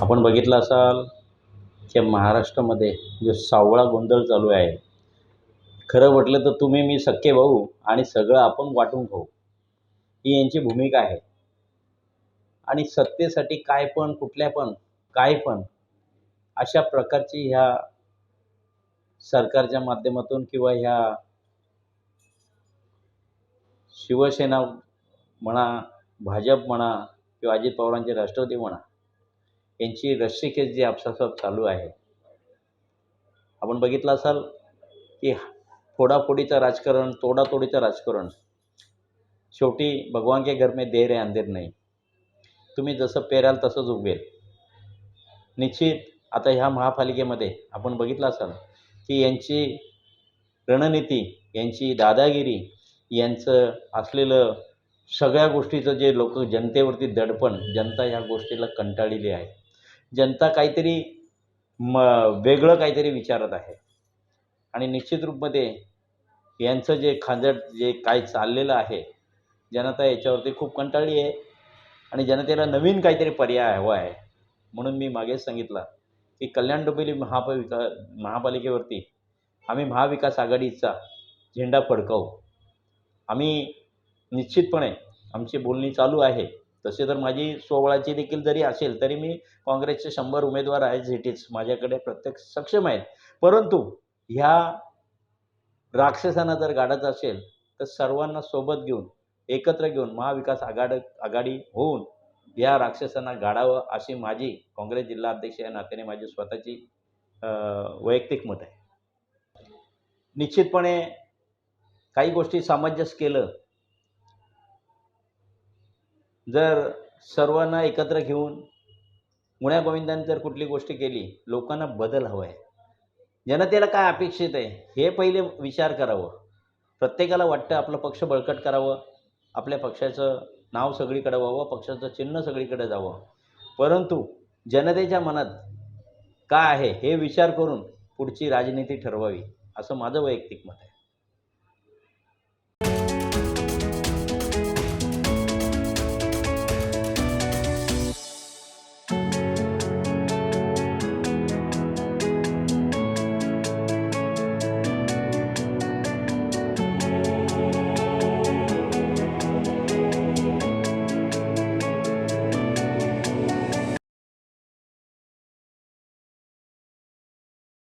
आपण बघितलं असाल की महाराष्ट्रामध्ये जो सावळा गोंधळ चालू आहे खरं म्हटलं तर तुम्ही मी सख्खे भाऊ आणि सगळं आपण वाटून खाऊ. ही यांची भूमिका आहे. आणि सत्तेसाठी काय पण कुठल्या पण काय पण अशा प्रकारची ह्या सरकारच्या माध्यमातून किंवा ह्या शिवसेना म्हणा भाजप म्हणा किंवा अजित पवारांचे राष्ट्रवादी म्हणा यांची रस्सीखेच जी आपसासप चालू आहे. आपण बघितलं असाल की फोडाफोडीचं राजकारण तोडातोडीचं राजकारण शेवटी भगवान के घर में देर आहे अंधेर नाही. तुम्ही जसं पेराल तसंच उगवेल निश्चित आता ह्या महापालिकेमध्ये आपण बघितलं असाल की यांची रणनीती यांची दादागिरी यांचं असलेलं सगळ्या गोष्टीचं जे लोक जनतेवरती दडपण जनता ह्या गोष्टीला कंटाळलेली आहे. जनता काहीतरी म वेगळं काहीतरी विचारत आहे. आणि निश्चित रूपमध्ये यांचं जे खांजट जे काय चाललेलं आहे जनता याच्यावरती खूप कंटाळली आहे. आणि जनतेला नवीन काहीतरी पर्याय हवा आहे. म्हणून मी मागेच सांगितलं की कल्याण डोंबिवली महापालिका महापालिकेवरती आम्ही महाविकास आघाडीचा झेंडा फडकावू. आम्ही निश्चितपणे आमची बोलणी चालू आहे. तसे तर माझी सोहळाची देखील जरी असेल तरी मी काँग्रेसचे शंभर उमेदवार आहेत झेटीच माझ्याकडे प्रत्येक सक्षम आहेत. परंतु ह्या राक्षसांना जर गाडायचं असेल तर सर्वांना सोबत घेऊन एकत्र घेऊन महाविकास आघाड आघाडी होऊन या राक्षसांना गाडावं अशी माझी काँग्रेस जिल्हा अध्यक्ष या नात्याने माझी स्वतःची वैयक्तिक मत आहे. निश्चितपणे काही गोष्टी सामंजस्य केलं जर सर्वांना एकत्र घेऊन गुण्यागोविंदाने जर कुठली गोष्ट केली लोकांना बदल हवा आहे जनतेला काय अपेक्षित आहे? हे पहिले विचार करावं. प्रत्येकाला वाटतं आपलं पक्ष बळकट करावं. आपल्या पक्षाचं नाव सगळीकडे व्हावं पक्षाचं चिन्ह सगळीकडे जावं. परंतु जनतेच्या मनात काय आहे हे विचार करून पुढची राजनीती ठरवावी असं माझं वैयक्तिक मत आहे.